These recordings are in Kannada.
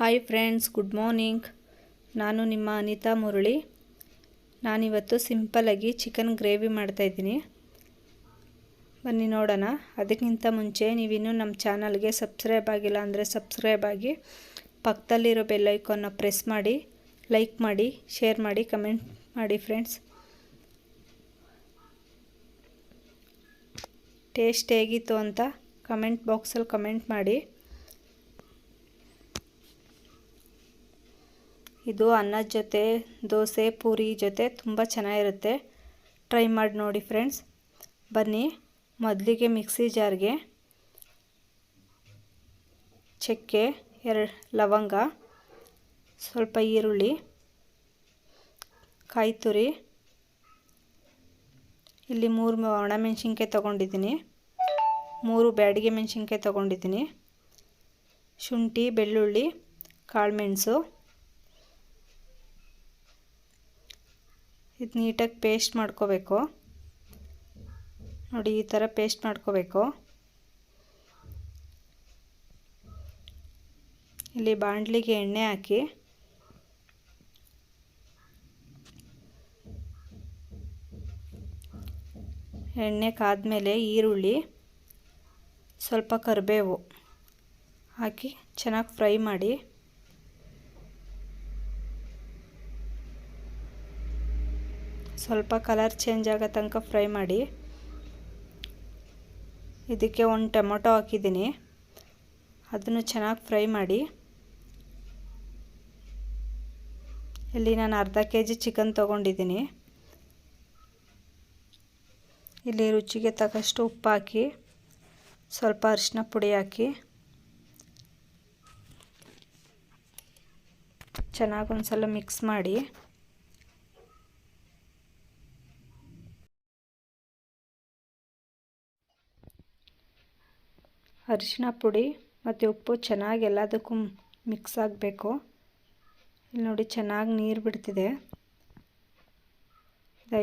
ಹಾಯ್ ಫ್ರೆಂಡ್ಸ್ ಗುಡ್ ಮಾರ್ನಿಂಗ್ ನಾನು ನಿಮ್ಮ ಅನಿತಾ ಮುರಳಿ. ನಾನಿವತ್ತು ಸಿಂಪಲಾಗಿ ಚಿಕನ್ ಗ್ರೇವಿ ಮಾಡ್ತಾಯಿದ್ದೀನಿ ಬನ್ನಿ ನೋಡೋಣ. ಅದಕ್ಕಿಂತ ಮುಂಚೆ ನೀವಿನ್ನೂ ನಮ್ಮ ಚಾನಲ್ಗೆ ಸಬ್ಸ್ಕ್ರೈಬ್ ಆಗಿಲ್ಲ ಅಂದರೆ ಸಬ್ಸ್ಕ್ರೈಬ್ ಆಗಿ ಪಕ್ಕದಲ್ಲಿರೋ ಬೆಲ್ಲೈಕನ್ನ ಪ್ರೆಸ್ ಮಾಡಿ ಲೈಕ್ ಮಾಡಿ ಶೇರ್ ಮಾಡಿ ಕಮೆಂಟ್ ಮಾಡಿ ಫ್ರೆಂಡ್ಸ್ ಟೇಸ್ಟ್ ಹೇಗಿತ್ತು ಅಂತ ಕಮೆಂಟ್ ಬಾಕ್ಸಲ್ಲಿ ಕಮೆಂಟ್ ಮಾಡಿ. ಇದು ಅನ್ನದ ಜೊತೆ, ದೋಸೆ, ಪೂರಿ ಜೊತೆ ತುಂಬ ಚೆನ್ನಾಗಿರುತ್ತೆ. ಟ್ರೈ ಮಾಡಿ ನೋಡಿ ಫ್ರೆಂಡ್ಸ್ ಬನ್ನಿ, ಮೊದಲಿಗೆ ಮಿಕ್ಸಿ ಜಾರ್ಗೆ ಚಕ್ಕೆ, ಎರಡು ಲವಂಗ, ಸ್ವಲ್ಪ ಈರುಳ್ಳಿ, ಕಾಯಿ ತುರಿ. ಇಲ್ಲಿ ಮೂರು ಒಣಮೆಣ್ಸಿನ್ಕಾಯಿ ತೊಗೊಂಡಿದ್ದೀನಿ. ಮೂರು ಬ್ಯಾಡಿಗೆ ಮೆಣಸಿನ್ಕಾಯಿ ತೊಗೊಂಡಿದ್ದೀನಿ. ಶುಂಠಿ, ಬೆಳ್ಳುಳ್ಳಿ ಕಾಳುಮೆಣಸು ಇದು ನೀಟಾಗಿ ಪೇಸ್ಟ್ ಮಾಡ್ಕೋಬೇಕು. ನೋಡಿ, ಈ ಥರ ಪೇಸ್ಟ್ ಮಾಡ್ಕೋಬೇಕು. ಇಲ್ಲಿ ಬಾಣಲಿಗೆ ಎಣ್ಣೆ ಹಾಕಿ. ಎಣ್ಣೆ ಕಾದ್ಮೇಲೆ ಈರುಳ್ಳಿ, ಸ್ವಲ್ಪ ಕರಿಬೇವು ಹಾಕಿ ಚೆನ್ನಾಗಿ ಫ್ರೈ ಮಾಡಿ. ಸ್ವಲ್ಪ ಕಲರ್ ಚೇಂಜ್ ಆಗೋ ತನಕ ಫ್ರೈ ಮಾಡಿ. ಇದಕ್ಕೆ ಒಂದು ಟೊಮೊಟೊ ಹಾಕಿದ್ದೀನಿ. ಅದನ್ನು ಚೆನ್ನಾಗಿ ಫ್ರೈ ಮಾಡಿ. ಇಲ್ಲಿ ನಾನು ಅರ್ಧ ಕೆ ಜಿ ಚಿಕನ್ ತೊಗೊಂಡಿದ್ದೀನಿ. ಇಲ್ಲಿ ರುಚಿಗೆ ತಕ್ಕಷ್ಟು ಉಪ್ಪು ಹಾಕಿ, ಸ್ವಲ್ಪ ಅರಿಶಿನ ಪುಡಿ ಹಾಕಿ. ಚೆನ್ನಾಗಿ ಒಂದು ಸಲ ಮಿಕ್ಸ್ ಮಾಡಿ. ಅರಿಶಿನ ಪುಡಿ ಮತ್ತು ಉಪ್ಪು ಚೆನ್ನಾಗಿ ಎಲ್ಲದಕ್ಕೂ ಮಿಕ್ಸ್ ಆಗಬೇಕು. ಇಲ್ಲಿ ನೋಡಿ ಚೆನ್ನಾಗಿ ನೀರು ಬಿಡ್ತಿದೆ.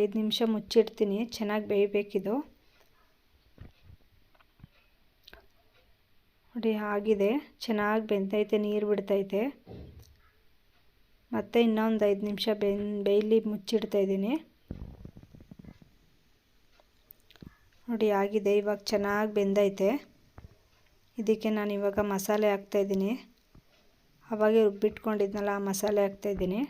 ಐದು ನಿಮಿಷ ಮುಚ್ಚಿಡ್ತೀನಿ, ಚೆನ್ನಾಗಿ ಬೇಯಬೇಕಿದು. ನೋಡಿ ಆಗಿದೆ, ಚೆನ್ನಾಗಿ ಬೆಂತೈತೆ ನೀರು ಬಿಡ್ತೈತೆ. ಮತ್ತು ಇನ್ನೊಂದು ಐದು ನಿಮಿಷ ಬೆನ್, ಬೇಯಲಿ ಮುಚ್ಚಿಡ್ತಾಯಿದ್ದೀನಿ ನೋಡಿ ಆಗಿದೆ, ಇವಾಗ ಚೆನ್ನಾಗಿ ಬೆಂದೈತೆ. ಇದಕ್ಕೆ ನಾನು ಇವಾಗ ಮಸಾಲೆ ಹಾಕ್ತಾಯಿದ್ದೀನಿ ಅವಾಗೆ ರುಬ್ಬಿಟ್ಕೊಂಡಿದ್ನಲ್ಲ, ಆ ಮಸಾಲೆ ಹಾಕ್ತಾಯಿದ್ದೀನಿ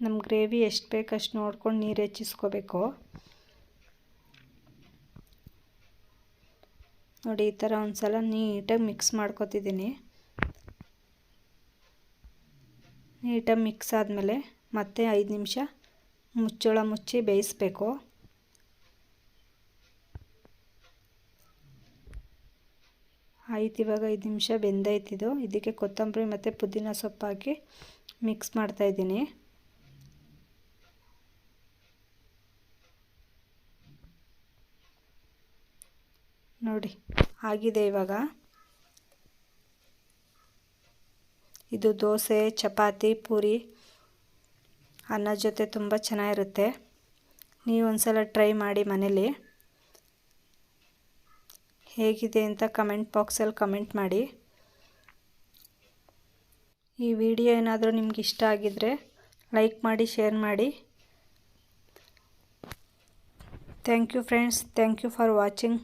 ನಮ್ಮ ಗ್ರೇವಿ ಎಷ್ಟು ಬೇಕು ಅಷ್ಟು ನೋಡ್ಕೊಂಡು ನೀರು ಹೆಚ್ಚಿಸ್ಕೋಬೇಕು. ನೋಡಿ, ಈ ಥರ ಒಂದು ಸಲ ನೀಟಾಗಿ ಮಿಕ್ಸ್ ಮಾಡ್ಕೊತಿದ್ದೀನಿ. ನೀಟಾಗಿ ಮಿಕ್ಸ್ ಆದಮೇಲೆ ಮತ್ತೆ ಐದು ನಿಮಿಷ ಮುಚ್ಚಳ ಮುಚ್ಚಿ ಬೇಯಿಸ್ಬೇಕು. ಆಯ್ತು, ಇವಾಗ ಐದು ನಿಮಿಷ ಬೆಂದೈತಿದು ಇದಕ್ಕೆ ಕೊತ್ತಂಬರಿ ಮತ್ತು ಪುದೀನ ಸೊಪ್ಪು ಹಾಕಿ ಮಿಕ್ಸ್ ಮಾಡ್ತಾಯಿದ್ದೀನಿ ನೋಡಿ, ಆಗಿದೆ ಇವಾಗ. ಇದು ದೋಸೆ, ಚಪಾತಿ, ಪೂರಿ ಅನ್ನದ ಜೊತೆ ತುಂಬ ಚೆನ್ನಾಗಿರುತ್ತೆ. ನೀವು ಒಂದು ಟ್ರೈ ಮಾಡಿ ಮನೇಲಿ. ಹೇಗಿದೆ ಅಂತ ಕಮೆಂಟ್ ಬಾಕ್ಸಲ್ಲಿ ಕಮೆಂಟ್ ಮಾಡಿ. ಈ ವಿಡಿಯೋ ಏನಾದರೂ ನಿಮ್ಗೆ ಇಷ್ಟ ಆಗಿದ್ರೆ ಲೈಕ್ ಮಾಡಿ ಶೇರ್ ಮಾಡಿ. Thank you friends thank you for watching